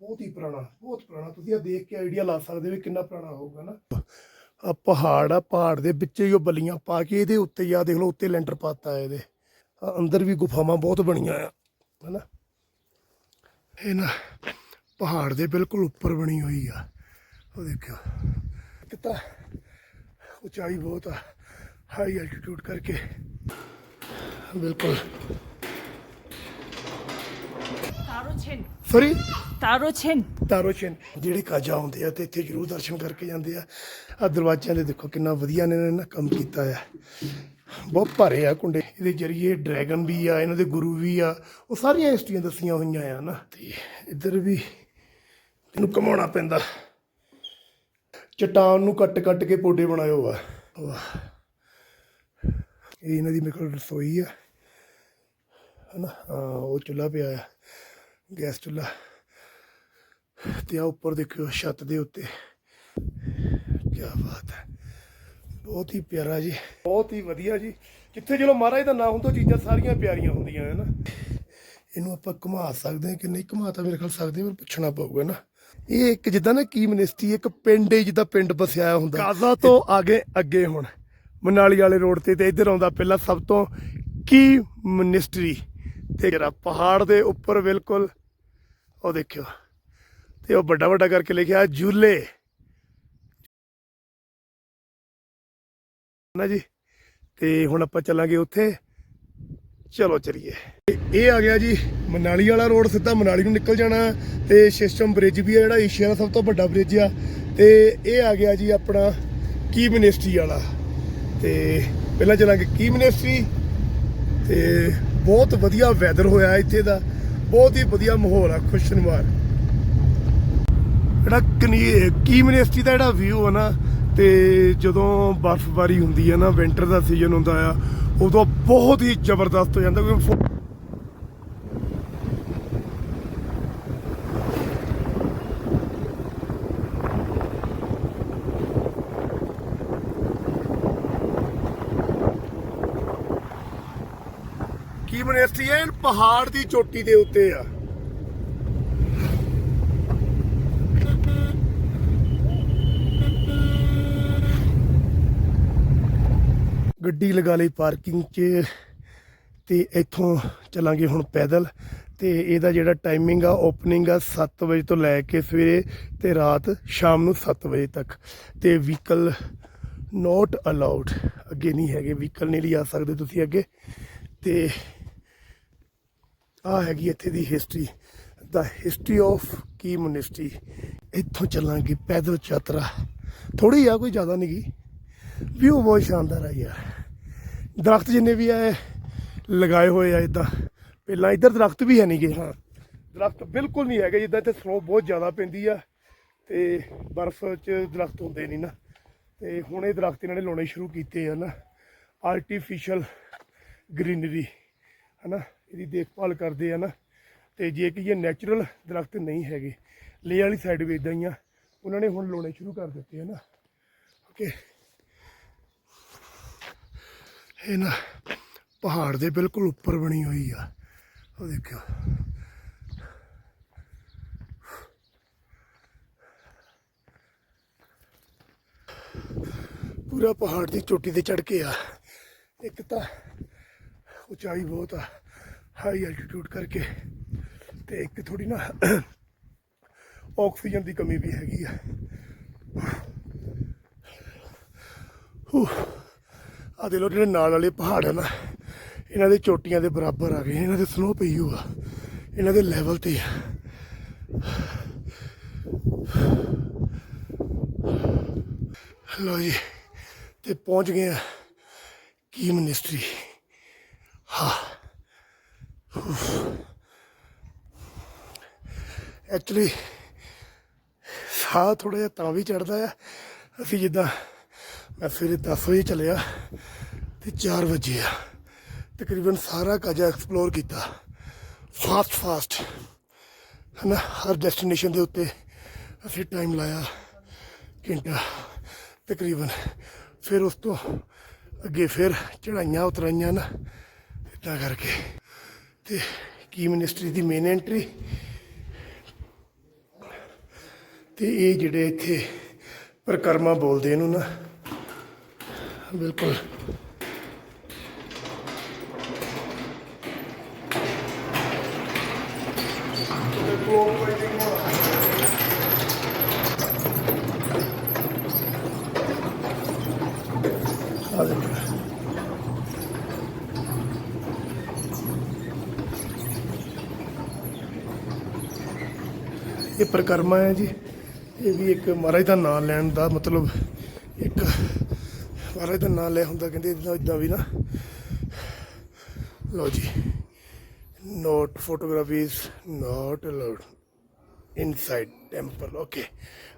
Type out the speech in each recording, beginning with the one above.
ਬਹੁਤ ਹੀ ਪੁਰਾਣਾ, ਬਹੁਤ ਪੁਰਾਣਾ। ਤੁਸੀਂ ਆ ਦੇਖ ਕੇ ਆਈਡੀਆ ਲਾ ਸਕਦੇ ਹੋ ਕਿੰਨਾ ਪੁਰਾਣਾ ਹੋਊਗਾ ਨਾ। ਆ ਪਹਾੜ ਆ, ਪਹਾੜ ਦੇ ਵਿੱਚ ਹੀ ਉਹ ਬਲੀਆਂ ਪਾ ਕੇ ਇਹਦੇ ਉੱਤੇ ਹੀ ਆ, ਦੇਖ ਲਓ ਉੱਤੇ ਲੈਂਟਰ ਪਾਤਾ ਇਹਦੇ। ਅੰਦਰ ਵੀ ਗੁਫਾਵਾਂ ਬਹੁਤ ਬਣੀਆਂ ਆ, ਹਨਾ। ਇਹ ਨਾ ਪਹਾੜ ਦੇ ਬਿਲਕੁਲ ਉੱਪਰ ਬਣੀ ਹੋਈ ਆ। ਉਹ ਦੇਖਿਓ, ਕਿਤਾ ਉਚਾਈ ਬਹੁਤ ਆ ਹਾਈ ਐਲਟੀਟਿਊਡ ਕਰਕੇ। ਬਿਲਕੁਲ। ਤਾਰੋਚਿਨ ਸੌਰੀ ਤਾਰੋਚਿਨ ਤਾਰੋਸ਼ਨ ਜਿਹੜੇ ਕਾਜਾ ਆਉਂਦੇ ਆ ਤੇ ਇੱਥੇ ਜ਼ਰੂਰ ਦਰਸ਼ਨ ਕਰਕੇ ਜਾਂਦੇ ਆ। ਆ ਦਰਵਾਜ਼ਿਆਂ ਦੇ ਦੇਖੋ ਕਿੰਨਾ ਵਧੀਆ ਨੇ ਇਹਨਾਂ ਨੇ ਕੰਮ ਕੀਤਾ ਆ। ਬਹੁਤ ਭਾਰੇ ਆ ਕੁੰਡੇ। ਇਹਦੇ ਜਰੀਏ ਡਰੈਗਨ ਵੀ ਆ ਇਹਨਾਂ ਦੇ ਗੁਰੂ ਵੀ ਆ। ਉਹ ਸਾਰੀਆਂ ਹਿਸਟਰੀਆਂ ਦੱਸੀਆਂ ਹੋਈਆਂ ਆ ਨਾ। ਤੇ ਇੱਧਰ ਵੀ ਇਹਨੂੰ ਕਮਾਉਣਾ ਪੈਂਦਾ। ਚਟਾਨ ਨੂੰ ਕੱਟ ਕੱਟ ਕੇ ਪੋਡੇ ਬਣਾਇਓ ਆ। ਵਾਹ। ਇਹ ਇਹਨਾਂ ਦੀ ਮੇਰੇ ਕੋਲ ਰਸੋਈ ਆ। ਹਨਾ? ਉਹ ਚੁੱਲ੍ਹਾ ਪਿਆ ਆ। ਗੈਸ ਚੁੱਲ੍ਹਾ ਤੇ ਆ ਉੱਪਰ ਦੇਖਿਓ ਛੱਤ ਦੇ ਉੱਤੇ। ਕੀ ਬਾਤ ਹੈ। ਬਹੁਤ ਹੀ ਪਿਆਰਾ ਜੀ। ਬਹੁਤ ਹੀ ਵਧੀਆ ਜੀ। ਜਿੱਥੇ ਚਲੋ ਮਹਾਰਾਜ ਦਾ ਨਾਮ ਹੁੰਦਾ ਚੀਜ਼ਾਂ ਸਾਰੀਆਂ ਪਿਆਰੀਆਂ ਹੁੰਦੀਆਂ, ਹੈ ਨਾ। ਇਹਨੂੰ ਆਪਾਂ ਘੁਮਾ ਸਕਦੇ ਹਾਂ ਕਿ ਨਹੀਂ ਘੁਮਾ ਤਾਂ ਮੇਰੇ ਖਿਆਲ ਸਕਦੇ ਪਰ ਪੁੱਛਣਾ ਪਊਗਾ ਨਾ। ਇਹ ਇੱਕ ਜਿੱਦਾਂ ਨਾ ਕੀ ਮਨਿਸਟਰੀ, ਇੱਕ ਪਿੰਡ ਹੈ ਜਿੱਦਾਂ ਪਿੰਡ ਬਸਿਆ ਹੁੰਦਾ। ਕਾਜ਼ਾ ਤੋਂ ਅੱਗੇ ਅੱਗੇ ਹੁਣ, ਮਨਾਲੀ ਵਾਲੇ ਰੋਡ ਤੇ ਤੇ ਇੱਧਰ ਆਉਂਦਾ ਪਹਿਲਾਂ ਸਭ ਤੋਂ ਕੀ ਮਨਿਸਟਰੀ? ਤੇ ਜਿਹੜਾ ਪਹਾੜ ਦੇ ਉੱਪਰ ਬਿਲਕੁਲ, ਉਹ ਦੇਖਿਓ, ਤੇ ਉਹ ਵੱਡਾ ਵੱਡਾ ਕਰਕੇ ਲਿਖਿਆ ਜੂਲੇ ਨਾ ਜੀ, ਤੇ ਹੁਣ ਆਪਾਂ ਚੱਲਾਂਗੇ ਉੱਥੇ। ਚਲੋ ਚਲੀਏ। ਤੇ ਇਹ ਆ ਗਿਆ ਜੀ, ਮਨਾਲੀ ਵਾਲਾ ਰੋਡ ਸਿੱਧਾ, ਮਨਾਲੀ ਨੂੰ ਨਿਕਲ ਜਾਣਾ, ਤੇ ਸਿਸਟਮ ਬ੍ਰਿਜ ਵੀ ਆ ਜਿਹੜਾ, ਏਸ਼ੀਆ ਦਾ ਸਭ ਤੋਂ ਵੱਡਾ ਬ੍ਰਿਜ ਆ। ਤੇ ਇਹ ਆ ਗਿਆ ਜੀ ਆਪਣਾ, ਕੀ ਮਿਨਿਸਟਰੀ ਵਾਲਾ। ਤੇ ਪਹਿਲਾਂ ਚੱਲਾਂਗੇ ਕੀ ਮਿਨਿਸਟਰੀ ਤੇ ਬਹੁਤ ਵਧੀਆ ਵੈਦਰ ਹੋਇਆ ਇੱਥੇ ਦਾ। ਬਹੁਤ ਹੀ ਵਧੀਆ ਮਾਹੌਲ ਆ ਖੁਸ਼ਨਵਾਰ ਜਿਹੜਾ ਕੀ ਮਿਨਿਸਟਰੀ ਦਾ ਜਿਹੜਾ ਵਿਊ ਆ ਨਾ, ਤੇ ਜਦੋਂ ਬਰਫ਼ਬਾਰੀ ਹੁੰਦੀ ਹੈ ਨਾ ਵਿੰਟਰ ਦਾ ਸੀਜ਼ਨ ਹੁੰਦਾ ਆ, ਉਦੋਂ ਬਹੁਤ ਹੀ ਜ਼ਬਰਦਸਤ ਹੋ ਜਾਂਦਾ, ਕਿਉਂਕਿ ਫੋ- ਕੀ ਮਿਨਿਸਟਰੀ ਹੈ ਪਹਾੜ ਦੀ ਚੋਟੀ ਦੇ ਉੱਤੇ ਆ। ਗੱਡੀ ਲਗਾ ਲਈ ਪਾਰਕਿੰਗ 'ਚ ਤੇ ਇੱਥੋਂ ਚੱਲਾਂਗੇ ਹੁਣ ਪੈਦਲ ਤੇ ਇਹਦਾ ਜਿਹੜਾ ਟਾਈਮਿੰਗ ਆ ਓਪਨਿੰਗ ਆ 7 ਵਜੇ ਤੋਂ ਲੈ ਕੇ ਸਵੇਰੇ ਤੇ ਰਾਤ ਸ਼ਾਮ ਨੂੰ 7 ਵਜੇ ਤੱਕ। ਤੇ ਵਹੀਕਲ ਨੋਟ ਅਲਾਉਡ ਅੱਗੇ ਨਹੀਂ ਹੈਗੇ ਵਹੀਕਲ ਨਹੀਂ ਲਿਆ ਸਕਦੇ ਤੁਸੀਂ ਅੱਗੇ। ਤੇ ਆ ਹੈਗੀ ਇੱਥੇ ਦੀ ਹਿਸਟਰੀ ਦਾ ਹਿਸਟਰੀ ਆਫ ਕੀ ਮੋਨਿਸਟਰੀ ਇੱਥੋਂ ਚੱਲਾਂਗੇ, ਪੈਦਲ ਯਾਤਰਾ। ਥੋੜੀ ਆ, ਕੋਈ ਜ਼ਿਆਦਾ ਨਹੀਂ ਗੀ। ਵਿਊ ਬਹੁਤ ਸ਼ਾਨਦਾਰ ਆ ਯਾਰ। ਦਰਖਤ ਜਿੰਨੇ ਵੀ ਆ ਲਗਾਏ ਹੋਏ ਆ ਇਦਾਂ। ਪਹਿਲਾਂ ਇੱਧਰ ਦਰਖਤ ਵੀ ਹੈ ਨਹੀਂਗੇ ਹਾਂ। ਦਰਖਤ ਬਿਲਕੁਲ ਨਹੀਂ ਹੈਗੇ, ਜਿੱਦਾਂ ਇੱਥੇ ਸਨੋ ਬਹੁਤ ਜ਼ਿਆਦਾ ਪੈਂਦੀ ਆ। ਤੇ ਬਰਫ਼ 'ਚ ਦਰਖਤ ਹੁੰਦੇ ਨਹੀਂ ਨਾ। ਤੇ ਹੁਣ ਇਹ ਦਰਖਤ ਇਹਨਾਂ ਨੇ ਲਾਉਣੇ ਸ਼ੁਰੂ ਕੀਤੇ ਆ ਨਾ। ਆਰਟੀਫੀਸ਼ੀਅਲ ਗ੍ਰੀਨਰੀ ਹਨਾ? ਇਹਦੀ ਦੇਖਭਾਲ ਕਰਦੇ ਆ ਨਾ, ਤੇ ਜੇ ਕਿ ਇਹ ਨੈਚੁਰਲ ਦਰਖਤ ਨਹੀਂ ਹੈਗੇ ਲੇ ਵਾਲੀ ਸਾਈਡ ਵੀ ਇਦਾਂ ਹੀ ਆ, ਉਹਨਾਂ ਨੇ ਹੁਣ ਲਾਉਣੇ ਸ਼ੁਰੂ ਕਰ ਦਿੱਤੇ ਆ ਨਾ। ਓਕੇ ਇਹ ਨਾ ਪਹਾੜ ਦੇ ਬਿਲਕੁਲ ਉੱਪਰ ਬਣੀ ਹੋਈ ਆ। ਉਹ ਦੇਖਿਓ। ਪੂਰਾ ਪਹਾੜ ਦੀ ਚੋਟੀ ਤੇ ਚੜ ਕੇ ਆ। ਇੱਕ ਤਾਂ ਉਚਾਈ ਬਹੁਤ ਆ। ਹਾਈ ਐਲਟੀਟਿਊਡ ਕਰਕੇ ਤੇ ਇੱਕ ਥੋੜੀ ਨਾ ਆਕਸੀਜਨ ਦੀ ਕਮੀ ਵੀ ਹੈਗੀ ਆ। ਆ ਦੇ ਲੋ ਜਿਹੜੇ ਨਾਲ ਵਾਲੇ ਪਹਾੜ ਆ ਨਾ, ਇਹਨਾਂ ਦੇ ਚੋਟੀਆਂ ਦੇ ਬਰਾਬਰ ਆ ਗਏ, ਇਹਨਾਂ ਦੇ ਸਨੋ ਪਈ ਹੋਆ, ਇਹਨਾਂ ਦੇ ਲੈਵਲ ਤੇ ਆ। ਲੋ ਜੀ, ਤੇ ਪਹੁੰਚ ਗਏ ਆ ਕੀ ਮਿਨਿਸਟਰੀ ਹਾਂ। ਐਕਚੁਅਲੀ ਸਾਹ ਥੋੜਾ ਜਿਹਾ ਤਾਂ ਵੀ ਚੜਦਾ ਆ। ਅਸੀਂ ਜਿੱਦਾਂ ਮੈਂ ਸਵੇਰੇ 10 ਵਜੇ ਚੱਲਿਆ ਤੇ 4 ਵਜੇ ਆ। ਤਕਰੀਬਨ ਸਾਰਾ ਕਾਜਾ ਐਕਸਪਲੋਰ ਕੀਤਾ। ਫਾਸਟ ਫਾਸਟ ਹਨਾ, ਹਰ ਡੈਸਟੀਨੇਸ਼ਨ ਦੇ ਉੱਤੇ ਅਸੀਂ ਟਾਈਮ ਲਾਇਆ ਘੰਟਾ ਤਕਰੀਬਨ। ਫਿਰ ਉਸ ਤੋਂ ਅੱਗੇ ਫਿਰ ਚੜਾਈਆਂ ਉਤਰਾਈਆਂ ਨਾ ਇਦਾਂ ਕਰਕੇ। ਤੇ ਕੀ ਮਿਨਿਸਟਰੀ ਦੀ ਮੇਨ ਐਂਟਰੀ ਤੇ ਇਹ ਜਿਹੜੇ ਇੱਥੇ ਪ੍ਰਕਰਮਾ ਬੋਲਦੇ ਇਹਨੂੰ ਨਾ, ਬਿਲਕੁਲ ਇਹ ਪ੍ਰਕਰਮਾ ਹੈ ਜੀ। ਇਹ ਵੀ ਇੱਕ ਮਹਾਰਾਜ ਦਾ ਨਾਮ ਲੈਣ ਦਾ ਮਤਲਬ ਇੱਕ ਮਹਾਰਾਜ ਦਾ ਨਾਮ ਲੈ ਹੁੰਦਾ, ਕਹਿੰਦੇ ਇਦਾਂ ਇਦਾਂ ਵੀ ਨਾ। ਲਓ ਜੀ note photographies not allowed inside temple okay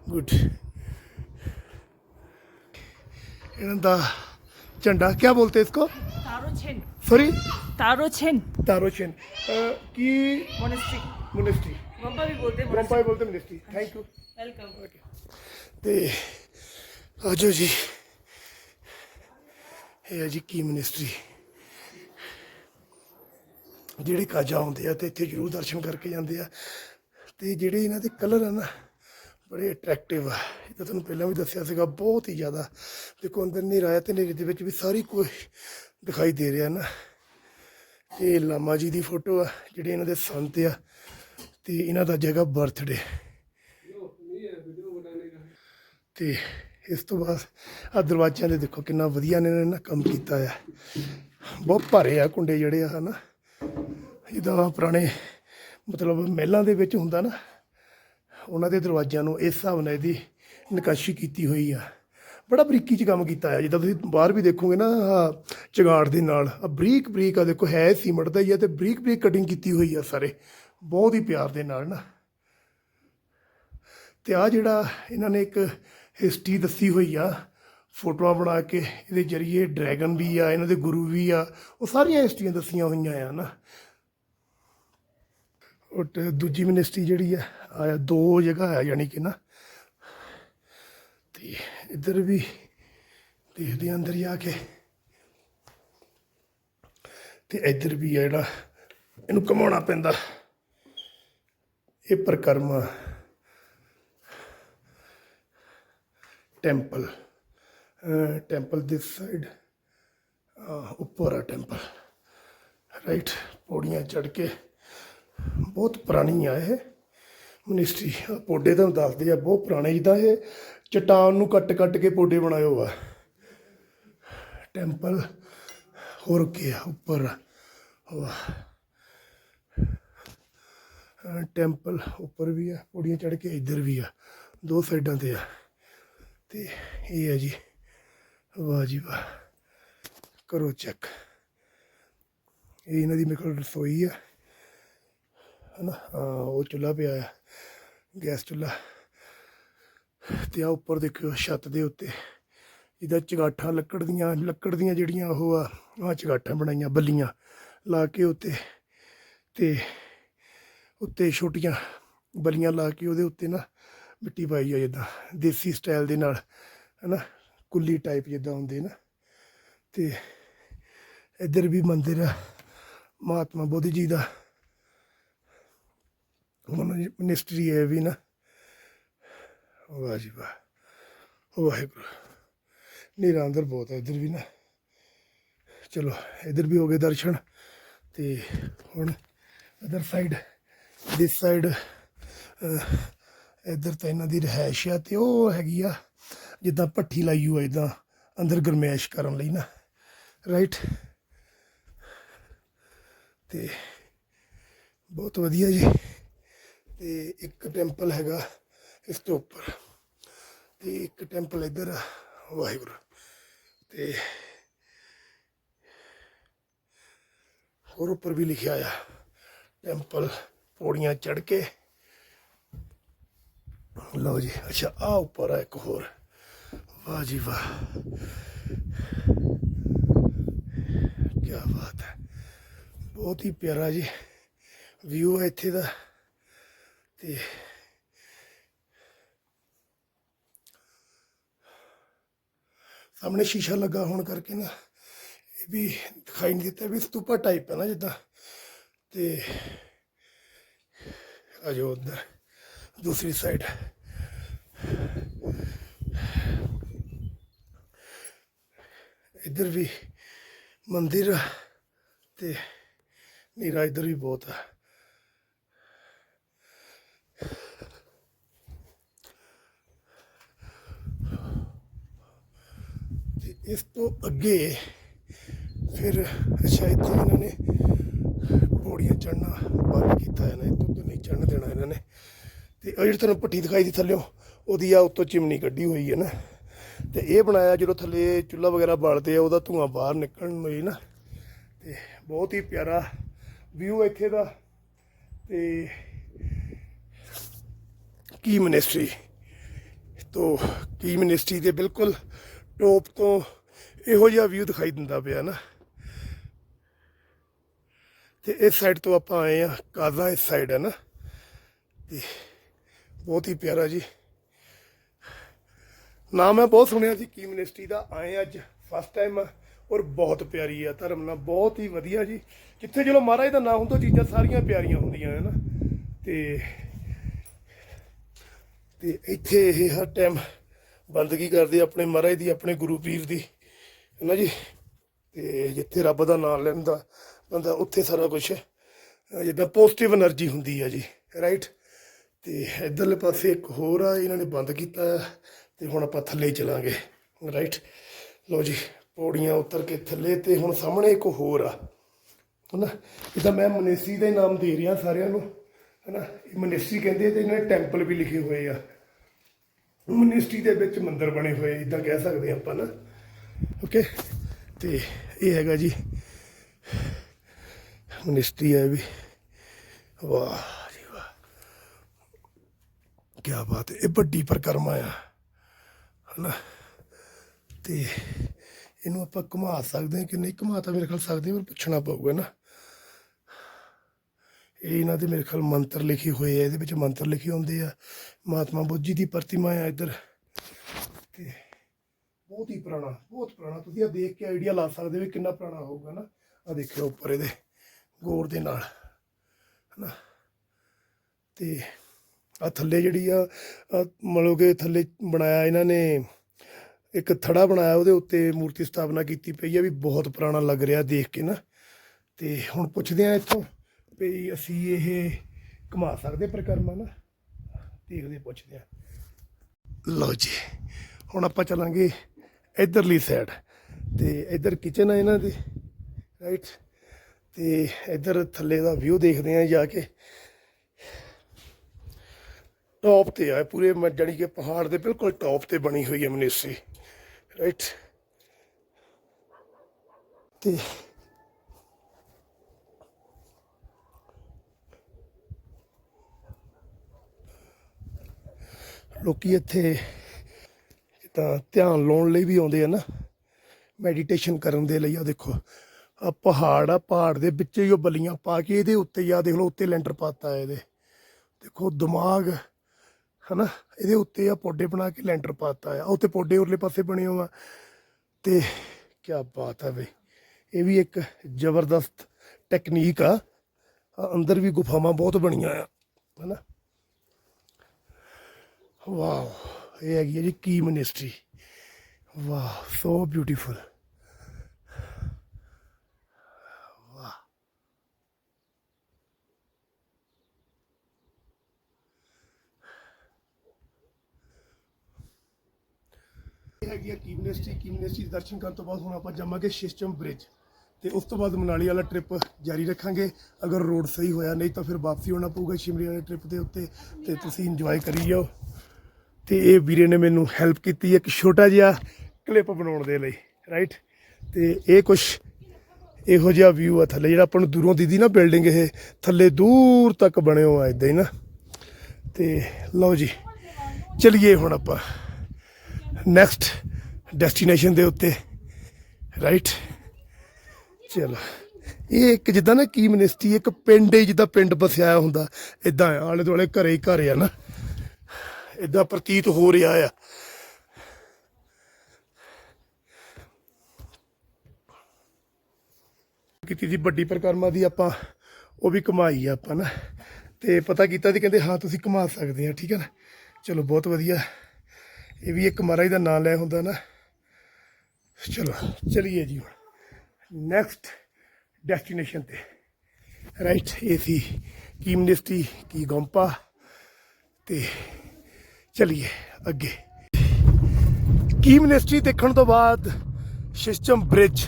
good ਇਹਨਾਂ ਦਾ ਝੰਡਾ ਕੀ ਬੋਲਤੇ ਇਸਕੋ तारो સોરી તારો છે તારો છે કી મોનેસ્ટ્રી મોનેસ્ટ્રી ਮੰપਾ ਵੀ ਬੋਲਦੇ ਮੰਪਾ ਵੀ ਬੋਲਦੇ ਮਨਿਸਟਰੀ ਥੈਂਕ ਯੂ ਵੈਲਕਮ ਤੇ ਆਜੋ ਜੀ ਇਹ ਜੀ ਕੀ ਮਨਿਸਟਰੀ ਜਿਹੜੇ ਕਾਜਾ ਹੁੰਦੇ ਆ ਤੇ ਇੱਥੇ ਜ਼ਰੂਰ ਦਰਸ਼ਨ ਕਰਕੇ ਜਾਂਦੇ ਆ। ਤੇ ਜਿਹੜੇ ਇਹਨਾਂ ਦੇ ਕਲਰ ਆ ਨਾ ਬੜੇ ਅਟਰੈਕਟਿਵ ਆ। ਇਹ ਤਾਂ ਤੁਹਾਨੂੰ ਪਹਿਲਾਂ ਵੀ ਦੱਸਿਆ ਸੀਗਾ ਬਹੁਤ ਹੀ ਜ਼ਿਆਦਾ। ਦੇਖੋ ਅੰਦਰ ਨਹੀਂ ਰਾਇਆ ਤੇ ਨੇਰੇ ਦੇ ਵਿੱਚ ਵੀ ਸਾਰੀ ਕੋਈ ਦਿਖਾਈ ਦੇ ਰਿਹਾ ਨਾ। ਇਹ ਲਾਮਾ ਜੀ ਦੀ ਫੋਟੋ ਆ, ਜਿਹੜੇ ਇਹਨਾਂ ਦੇ ਸੰਤ ਆ, ਤੇ ਇਹਨਾਂ ਦਾ ਜਗ੍ਹਾ ਬਰਥਡੇ। ਤੇ ਇਸ ਤੋਂ ਬਾਅਦ ਆ ਦਰਵਾਜ਼ਿਆਂ ਦੇ ਦੇਖੋ ਕਿੰਨਾ ਵਧੀਆ ਨੇ ਇਹਨਾਂ ਨੇ ਕੰਮ ਕੀਤਾ ਆ। ਬਹੁਤ ਭਾਰੇ ਆ ਕੁੰਡੇ ਜਿਹੜੇ ਆ ਹਨਾ। ਜਿੱਦਾਂ ਪੁਰਾਣੇ ਮਤਲਬ ਮਹਿਲਾਂ ਦੇ ਵਿੱਚ ਹੁੰਦਾ ਨਾ, ਉਹਨਾਂ ਦੇ ਦਰਵਾਜ਼ਿਆਂ ਨੂੰ ਇਸ ਹਿਸਾਬ ਨਾਲ ਇਹਦੀ ਨਕਾਸ਼ੀ ਕੀਤੀ ਹੋਈ ਆ। ਬੜਾ ਬਰੀਕੀ ਚ ਕੰਮ ਕੀਤਾ ਆ। ਜਿੱਦਾਂ ਤੁਸੀਂ ਬਾਹਰ ਵੀ ਦੇਖੋਗੇ ਨਾ ਚਗਾੜ ਦੇ ਨਾਲ ਆ ਬਰੀਕ ਬਰੀਕ ਆ, ਦੇਖੋ ਹੈ ਸੀਮਟ ਦਾ ਹੀ ਆ ਤੇ ਬਰੀਕ ਬਰੀਕ ਕਟਿੰਗ ਕੀਤੀ ਹੋਈ ਆ ਸਾਰੇ। ਬਹੁਤ ਹੀ ਪਿਆਰ ਦੇ ਨਾਲ ਨਾ। ਤੇ ਆ ਜਿਹੜਾ ਇਹਨਾਂ ਨੇ ਇੱਕ ਹਿਸਟਰੀ ਦੱਸੀ ਹੋਈ ਆ, ਫੋਟੋਆਂ ਬਣਾ ਕੇ ਇਹਦੇ ਜਰੀਏ ਡਰੈਗਨ ਵੀ ਆ, ਇਹਨਾਂ ਦੇ ਗੁਰੂ ਵੀ ਆ, ਉਹ ਸਾਰੀਆਂ ਹਿਸਟਰੀਆਂ ਦੱਸੀਆਂ ਹੋਈਆਂ ਆ ਨਾ। ਉਹ ਦੂਜੀ ਮਿਨਿਸਟਰੀ ਜਿਹੜੀ ਆ ਆ ਦੋ ਜਗ੍ਹਾ ਆ ਯਾਨੀ ਕਿ ਨਾ। ਤੇ ਇੱਧਰ ਵੀ ਦੇਖਦੇ ਆ ਅੰਦਰ ਜਾ ਕੇ। ਤੇ ਇੱਧਰ ਵੀ ਆ ਜਿਹੜਾ ਇਹਨੂੰ ਘਮਾਉਣਾ ਪੈਂਦਾ। ਇਹ ਪ੍ਰਕਰਮਾ ਟੈਂਪਲ ਟੈਂਪਲ ਦਿਸ ਸਾਈਡ ਉੱਪਰ ਆ ਟੈਂਪਲ। ਰਾਈਟ ਪੌੜੀਆਂ ਚੜ ਕੇ। ਬਹੁਤ ਪੁਰਾਣੀ ਆ ਇਹ। ਮਿਨਿਸਟਰੀ ਆ ਪੌਡੇ ਤੁਹਾਨੂੰ ਦੱਸਦੇ ਆ, ਬਹੁਤ ਪੁਰਾਣੇ ਜਿੱਦਾਂ ਇਹ ਚਟਾਨ ਨੂੰ ਕੱਟ ਕੱਟ ਕੇ ਪੌਡੇ ਬਣਾਏ ਹੋਆ ਟੈਂਪਲ ਹੋਰ ਕੀ ਆ ਉੱਪਰ। ਵਾਹ। ਟੈਂਪਲ ਉੱਪਰ ਵੀ ਆ ਪੌੜੀਆਂ ਚੜ ਕੇ ਇੱਧਰ ਵੀ ਆ ਦੋ ਸਾਈਡਾਂ ਤੇ ਆ। ਤੇ ਇਹ ਹੈ ਜੀ। ਵਾਹ ਜੀ ਵਾਹ। ਕਰੋ ਚੈੱਕ ਇਹ ਇਹਨਾਂ ਦੀ ਮੇਰੇ ਕੋਲ ਰਸੋਈ ਆ। ਹਨਾ? ਹਾਂ, ਉਹ ਚੁੱਲ੍ਹਾ ਪਿਆ ਆ। ਗੈਸ ਚੁੱਲ੍ਹਾ। ਤੇ ਆ ਉੱਪਰ ਦੇਖਿਓ ਛੱਤ ਦੇ ਉੱਤੇ। ਇਹਦਾ ਚਗਾਠਾਂ ਲੱਕੜ ਦੀਆਂ ਲੱਕੜ ਦੀਆਂ ਜਿਹੜੀਆਂ ਉਹ ਆ ਆ ਚਗਾਠਾਂ ਬਣਾਈਆਂ, ਬੱਲੀਆਂ ਲਾ ਕੇ ਉੱਤੇ ਤੇ ਉੱਤੇ ਛੋਟੀਆਂ ਬਲੀਆਂ ਲਾ ਕੇ ਉਹਦੇ ਉੱਤੇ ਨਾ ਮਿੱਟੀ ਪਾਈ ਆ ਜਿੱਦਾਂ, ਦੇਸੀ ਸਟਾਈਲ ਦੇ ਨਾਲ, ਹਨਾ, ਕੁੱਲੀ ਟਾਈਪ ਜਿੱਦਾਂ ਹੁੰਦੇ ਨਾ। ਤੇ ਇੱਧਰ ਵੀ ਮੰਦਿਰ ਆ, ਮਹਾਤਮਾ ਬੁੱਧ ਜੀ ਦਾ। ਮਿਨਿਸਟਰੀ ਹੈ ਵੀ ਨਾ। ਵਾਹ ਜੀ ਵਾਹ। ਵਾਹਿਗੁਰੂ। ਨੀਰਾ ਅੰਦਰ ਬਹੁਤ ਹੈ ਇੱਧਰ ਵੀ ਨਾ। ਚਲੋ, ਇੱਧਰ ਵੀ ਹੋ ਗਏ ਦਰਸ਼ਨ ਤੇ ਹੁਣ ਅਦਰ ਸਾਈਡ ਦਿਸ ਸਾਈਡ ਇੱਧਰ ਤਾਂ ਇਹਨਾਂ ਦੀ ਰਿਹਾਇਸ਼ ਆ ਤੇ ਉਹ ਹੈਗੀ ਆ, ਜਿੱਦਾਂ ਭੱਠੀ ਲਾਈ ਹੋਈ ਇਦਾਂ ਅੰਦਰ ਗਰਮੈਸ਼ ਕਰਨ ਲਈ ਨਾ। ਰਾਈਟ ਤੇ ਬਹੁਤ ਵਧੀਆ ਜੀ। ਤੇ ਇੱਕ ਟੈਂਪਲ ਹੈਗਾ। ਇਸ ਤੋਂ ਉੱਪਰ ਤੇ ਇੱਕ ਟੈਂਪਲ ਇੱਧਰ ਆ, ਵਾਹਿਗੁਰੂ। ਤੇ ਹੋਰ ਉੱਪਰ ਵੀ ਲਿਖਿਆ ਆ ਟੈਂਪਲ ਪੌੜੀਆਂ ਚੜ ਕੇ। ਲਓ ਜੀ, ਅੱਛਾ ਆ ਉੱਪਰ ਆ ਇੱਕ ਹੋਰ। ਵਾਹ ਜੀ ਵਾਹ। ਕੀ ਬਾਤ ਹੈ। ਬਹੁਤ ਹੀ ਪਿਆਰਾ ਜੀ ਵਿਊ ਹੈ ਇੱਥੇ ਦਾ। ਤੇ ਸਾਹਮਣੇ ਸ਼ੀਸ਼ਾ ਲੱਗਾ ਹੋਣ ਕਰਕੇ ਨਾ ਇਹ ਵੀ ਦਿਖਾਈ ਨਹੀਂ ਦਿੱਤਾ ਵੀ ਸਤੂਪਾ ਟਾਈਪ ਹੈ ਨਾ ਜਿੱਦਾਂ ਤੇ ਅਜੋ ਉਧਰ ਦੂਸਰੀ ਸਾਈਡ ਇੱਧਰ ਵੀ ਮੰਦਿਰ ਆ ਤੇ ਨੀਰਾ ਇੱਧਰ ਵੀ ਬਹੁਤ ਆ ਤੇ ਇਸ ਤੋਂ ਅੱਗੇ ਫਿਰ ਅੱਛਾ, ਇੱਥੇ ਇਹਨਾਂ ਨੇ ਪੌੜੀਆਂ ਚੜਨਾ ਬੰਦ ਕੀਤਾ ਹੈ ਨਾ ਇੱਥੋਂ ਤੋਂ ਨਹੀਂ ਚੜਨ ਦੇਣਾ ਇਹਨਾਂ ਨੇ। ਤੇ ਉਹ ਜਿਹੜੀ ਤੁਹਾਨੂੰ ਪੱਟੀ ਦਿਖਾਈ ਦੀ ਥੱਲਿਓ, ਉਹਦੀ ਆ ਉੱਤੋਂ ਚਿਮਨੀ ਕੱਢੀ ਹੋਈ ਹੈ ਨਾ। ਤੇ ਇਹ ਬਣਾਇਆ ਜਦੋਂ ਥੱਲੇ ਚੁੱਲ੍ਹਾ ਵਗੈਰਾ ਬਾਲਦੇ ਆ, ਉਹਦਾ ਧੂਆਂ ਬਾਹਰ ਨਿਕਲਣ ਨੂੰ ਨਾ। ਤੇ ਬਹੁਤ ਹੀ ਪਿਆਰਾ ਵਿਊ ਇੱਥੇ ਦਾ। ਤੇ ਕੀ ਮਿਨਿਸਟਰੀ ਤੋਂ, ਕੀ ਮਿਨਿਸਟਰੀ ਦੇ ਬਿਲਕੁਲ ਟੋਪ ਤੋਂ ਇਹੋ ਜਿਹਾ ਵਿਊ ਦਿਖਾਈ ਦਿੰਦਾ ਪਿਆ ਨਾ। ਤੇ ਇਸ ਸਾਈਡ ਤੋਂ ਆਪਾਂ ਆਏ ਆ ਕਾਜ਼ਾ ਇਸ ਸਾਈਡ ਹੈ ਨਾ। ਤੇ ਬਹੁਤ ਹੀ ਪਿਆਰਾ ਜੀ। ਨਾਮ ਮੈਂ ਬਹੁਤ ਸੁਣਿਆ ਸੀ ਕੀ ਮਿਨਿਸਟਰੀ ਦਾ। ਆਏ ਅੱਜ ਫਸਟ ਟਾਈਮ ਔਰ ਬਹੁਤ ਪਿਆਰੀ ਆ, ਧਰਮ ਨਾਲ ਬਹੁਤ ਹੀ ਵਧੀਆ ਜੀ। ਜਿੱਥੇ ਚਲੋ ਮਹਾਰਾਜ ਦਾ ਨਾਮ ਹੁੰਦਾ ਚੀਜ਼ਾਂ ਸਾਰੀਆਂ ਪਿਆਰੀਆਂ ਹੁੰਦੀਆਂ ਹੈ ਨਾ। ਤੇ ਤੇ ਇੱਥੇ ਇਹ ਹਰ ਟਾਈਮ ਬੰਦਗੀ ਕਰਦੇ ਆਪਣੇ ਮਹਾਰਾਜ ਦੀ, ਆਪਣੇ ਗੁਰੂ ਪੀਰ ਦੀ। ਨਾ ਜੀ, ਤੇ ਜਿੱਥੇ ਰੱਬ ਦਾ ਨਾਮ ਲੈਂਦਾ, ਬੰਦਾ ਉੱਥੇ ਸਾਰਾ ਕੁਝ ਜਿੱਦਾਂ ਪੋਜ਼ਿਟਿਵ એનર્ਜੀ ਹੁੰਦੀ ਆ ਜੀ ਰਾਈਟ ਤੇ ਇਧਰਲੇ ਪਾਸੇ ਇੱਕ ਹੋਰ ਆ, ਇਹਨਾਂ ਨੇ ਬੰਦ ਕੀਤਾ, ਤੇ ਹੁਣ ਆਪਾਂ ਥੱਲੇ ਚਲਾਂਗੇ ਰਾਈਟ ਲੋ ਜੀ, ਪੌੜੀਆਂ ਉਤਰ ਕੇ ਥੱਲੇ, ਤੇ ਹੁਣ ਸਾਹਮਣੇ ਇੱਕ ਹੋਰ ਆ, ਹਨਾ? ਇਹਦਾ ਮੈਂ ਮਨੇਸੀ ਦੇ ਨਾਮ ਦੇ ਰਿਹਾ ਸਾਰਿਆਂ ਨੂੰ, ਹਨਾ? ਇਹ ਮਨੇਸੀ ਕਹਿੰਦੇ ਤੇ ਇਹਨਾਂ ਨੇ ਟੈਂਪਲ ਵੀ ਲਿਖੇ ਹੋਏ ਆ। ਮਨੇਸੀ ਦੇ ਵਿੱਚ ਮੰਦਰ ਬਣੇ ਹੋਏ ਇਦਾਂ ਕਹਿ ਸਕਦੇ ਆਪਾਂ ਨਾ। ਓਕੇ? ਤੇ ਇਹ ਹੈਗਾ ਜੀ। ਮਨਿਸਟਰੀ ਹੈ ਵੀ। ਵਾਹ ਜੀ ਵਾਹ। ਕੀ ਬਾਤ ਹੈ। ਇਹ ਵੱਡੀ ਪਰਕਰਮਾ ਆ। ਹਨਾ? ਤੇ ਇਹਨੂੰ ਆਪਾਂ ਘੁਮਾ ਸਕਦੇ ਹਾਂ ਕਿ ਨਹੀਂ? ਘੁਮਾ ਤਾਂ ਮੇਰੇ ਖਿਆਲ ਸਕਦੇ ਹਾਂ, ਪਰ ਪੁੱਛਣਾ ਪਊਗਾ ਨਾ। ਇਹ ਇਹਨਾਂ ਦੇ ਮੇਰੇ ਖਿਆਲ ਮੰਤਰ ਲਿਖੇ ਹੋਏ ਆ। ਇਹਦੇ ਵਿੱਚ ਮੰਤਰ ਲਿਖੇ ਹੁੰਦੇ ਆ। ਮਹਾਤਮਾ ਬੁੱਧ ਜੀ ਦੀ ਪ੍ਰਤਿਮਾ ਆ ਇੱਧਰ। ਬਹੁਤ ਹੀ ਪੁਰਾਣਾ, ਬਹੁਤ ਪੁਰਾਣਾ। ਤੁਸੀਂ ਆ ਦੇਖ ਕੇ ਆਈਡੀਆ ਲਾ ਸਕਦੇ ਹੋ ਵੀ ਕਿੰਨਾ ਪੁਰਾਣਾ ਹੋਊਗਾ ਨਾ। ਆ ਦੇਖਿਓ ਉੱਪਰ ਇਹਦੇ ਗੋਰ ਦੇ ਨਾਲ, ਹਨਾ। ਤੇ ਆ ਥੱਲੇ ਜਿਹੜੀ ਆ ਮਤਲਬ ਕਿ ਥੱਲੇ ਬਣਾਇਆ ਇਹਨਾਂ ਨੇ, ਇੱਕ ਥੜਾ ਬਣਾਇਆ ਉਹਦੇ ਉੱਤੇ ਮੂਰਤੀ ਸਥਾਪਨਾ ਕੀਤੀ ਪਈ ਆ ਵੀ ਬਹੁਤ ਪੁਰਾਣਾ ਲੱਗ ਰਿਹਾ ਦੇਖ ਕੇ ਨਾ। ਤੇ ਹੁਣ ਪੁੱਛਦੇ ਆ ਇੱਥੋਂ ਵੀ ਅਸੀਂ ਇਹ ਘੁਮਾ ਸਕਦੇ ਪ੍ਰਕਰਮਾ ਨਾ? ਦੇਖਦੇ ਪੁੱਛਦੇ ਆ। ਲਓ ਜੀ, ਹੁਣ ਆਪਾਂ ਚੱਲਾਂਗੇ ਇਧਰਲੀ ਸਾਈਡ ਤੇ ਇਧਰ ਕਿਚਨ ਆ ਇਹਨਾਂ ਦੀ ਰਾਈਟ ਤੇ ਇਧਰ ਥੱਲੇ ਦਾ ਵਿਊ ਦੇਖਦੇ ਆ ਜਾ ਕੇ। ਟੌਪ ਤੇ ਆ ਪੂਰੇ, ਮ- ਜਾਣੀ ਕਿ ਪਹਾੜ ਦੇ ਬਿਲਕੁਲ ਟੌਪ ਤੇ ਬਣੀ ਹੋਈ ਹੈ ਮਨੀਸੀ ਰਾਈਟ ਤੇ ਲੋਕੀ ਇੱਥੇ ਤਾਂ ਧਿਆਨ ਲਾਉਣ ਲਈ ਵੀ ਆਉਂਦੇ ਆ ਨਾ ਮੈਡੀਟੇਸ਼ਨ ਕਰਨ ਦੇ ਲਈ। ਆ ਦੇਖੋ ਆ ਪਹਾੜ ਆ, ਪਹਾੜ ਦੇ ਵਿੱਚ ਹੀ ਉਹ ਬਲੀਆਂ ਪਾ ਕੇ ਇਹਦੇ ਉੱਤੇ ਆ ਦੇਖ ਲਓ, ਉੱਤੇ ਲੈਂਟਰ ਪਾਤਾ ਹੈ ਇਹਦੇ। ਦੇਖੋ, ਦਿਮਾਗ, ਹਨਾ, ਇਹਦੇ ਉੱਤੇ ਆ ਪੌਡੇ ਬਣਾ ਕੇ ਲੈਂਟਰ ਪਾਤਾ ਆ। ਉੱਤੇ ਪੌਡੇ ਉਰਲੇ ਪਾਸੇ ਬਣੇ ਹੋਆ ਤੇ ਕੀ ਬਾਤ ਹੈ ਬਈ। ਇਹ ਵੀ ਇੱਕ ਜ਼ਬਰਦਸਤ ਟੈਕਨੀਕ ਆ। ਆ ਅੰਦਰ ਵੀ ਗੁਫਾਵਾਂ ਬਹੁਤ ਬਣੀਆਂ ਆ, ਹਨਾ। ਵਾਓ। ਇਹ ਹੈਗੀ ਹੈ ਜੀ ਕੀ ਮਿਨਿਸਟਰੀ ਵਾਹ ਸੋ ਬਿਊਟੀਫੁਲ ਇਹ ਹੈਗੀ ਹੈ ਕੀ ਮਿਨਿਸਟਰੀ ਕੀ ਮਿਨਿਸਟਰੀ ਦੇ ਦਰਸ਼ਨ ਕਰਨ ਤੋਂ ਬਾਅਦ ਹੁਣ ਆਪਾਂ ਜਾਵਾਂਗੇ ਸਿਸਟਮ ਬ੍ਰਿਜ ਤੇ ਉਸ ਤੋਂ ਬਾਅਦ ਮਨਾਲੀ ਵਾਲਾ ਟ੍ਰਿਪ ਜਾਰੀ ਰੱਖਾਂਗੇ। ਅਗਰ ਰੋਡ ਸਹੀ ਹੋਇਆ, ਨਹੀਂ ਤਾਂ ਫਿਰ ਵਾਪਸੀ ਹੋਣਾ ਪਊਗਾ ਸ਼ਿਮਲੇ ਵਾਲੇ ਟ੍ਰਿਪ ਦੇ ਉੱਤੇ। ਤੇ ਤੁਸੀਂ ਇੰਜੋਏ ਕਰੀ ਜਾਓ। ਤੇ ਇਹ ਵੀਰੇ ਨੇ ਮੈਨੂੰ ਹੈਲਪ ਕੀਤੀ ਇੱਕ ਛੋਟਾ ਜਿਹਾ ਕਲਿੱਪ ਬਣਾਉਣ ਦੇ ਲਈ ਰਾਈਟ ਤੇ ਇਹ ਕੁਛ ਇਹੋ ਜਿਹਾ ਵਿਊ ਆ ਥੱਲੇ, ਜਿਹੜਾ ਆਪਾਂ ਨੂੰ ਦੂਰੋਂ ਦੀਦੀ ਨਾ ਬਿਲਡਿੰਗ ਇਹ, ਥੱਲੇ ਦੂਰ ਤੱਕ ਬਣਿਓ ਆ ਇਦਾਂ ਹੀ ਨਾ। ਤੇ ਲਓ ਜੀ, ਚਲਿਏ ਹੁਣ ਆਪਾਂ ਨੈਕਸਟ ਡੈਸਟੀਨੇਸ਼ਨ ਦੇ ਉੱਤੇ ਰਾਈਟ ਚਲੋ, ਇਹ ਇੱਕ ਜਿੱਦਾਂ ਨਾ ਕੀ ਮਿਨਿਸਟਰੀ, ਇੱਕ ਪਿੰਡ ਹੈ ਜਿੱਦਾਂ ਪਿੰਡ ਬਸਿਆ ਹੁੰਦਾ ਇਦਾਂ ਆਲੇ ਦੁਆਲੇ ਘਰੇ ਹੀ ਘਰ ਆ ਨਾ। ਇਦਾਂ ਪ੍ਰਤੀਤ ਹੋ ਰਿਹਾ ਆ। ਕੀਤੀ ਸੀ ਵੱਡੀ ਪ੍ਰਕਰਮਾ ਦੀ ਆਪਾਂ, ਉਹ ਵੀ ਕਮਾਈ ਆ ਆਪਾਂ ਨਾ। ਤੇ ਪਤਾ ਕੀਤਾ ਸੀ, ਕਹਿੰਦੇ ਹਾਂ ਤੁਸੀਂ ਕਮਾ ਸਕਦੇ ਆ, ਠੀਕ ਹੈ ਨਾ? ਚਲੋ, ਬਹੁਤ ਵਧੀਆ। ਇਹ ਵੀ ਇੱਕ ਮਹਾਰਾਜ ਦਾ ਨਾਮ ਲੈ ਹੁੰਦਾ ਨਾ। ਚਲੋ, ਚਲਿਏ ਜੀ ਹੁਣ। ਨੈਕਸਟ ਡੈਸਟੀਨੇਸ਼ਨ ਤੇ। ਰਾਈਟ ਇਹ ਸੀ ਕੀ ਮਿਨਿਸਟਰੀ ਕੀ ਗੰਪਾ। ਤੇ ਚਲਿਏ ਅੱਗੇ। ਕੀ ਮਿਨਿਸਟਰੀ ਦੇਖਣ ਤੋਂ ਬਾਅਦ ਸਿਸਟਮ ਬ੍ਰਿਜ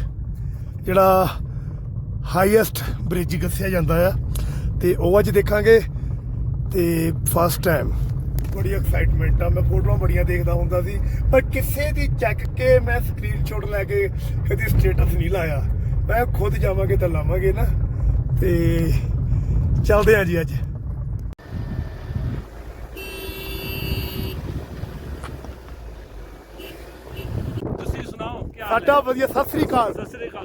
ਜਿਹੜਾ ਹਾਈਐਸਟ ਬ੍ਰਿਜ ਦੱਸਿਆ ਜਾਂਦਾ ਆ, ਤੇ ਉਹ ਅੱਜ ਦੇਖਾਂਗੇ, ਤੇ ਫਸਟ ਟਾਈਮ ਬੜੀ ਐਕਸਾਈਟਮੈਂਟ ਆ, ਮੈਂ ਫੋਟੋਆਂ ਬੜੀਆਂ ਦੇਖਦਾ ਹੁੰਦਾ ਸੀ, ਪਰ ਕਿਸੇ ਦੀ ਚੱਕ ਕੇ ਮੈਂ ਸਕਰੀਨਸ਼ਾਟ ਲੈ ਕੇ ਕਦੀ ਸਟੇਟਸ ਨਹੀਂ ਲਾਇਆ। ਮੈਂ ਖੁਦ ਜਾਵਾਂਗੇ ਤਾਂ ਲਾਵਾਂਗੇ ਨਾ, ਤੇ ਚੱਲਦੇ ਆ ਜੀ ਅੱਜ ਤੁਸੀਂ ਸੁਣਾਓ ਕੀ ਹਾਲ ਸਾਡਾ ਵਧੀਆ ਸਤਿ ਸ੍ਰੀ ਅਕਾਲ। ਸਤਿ ਸ੍ਰੀ ਅਕਾਲ।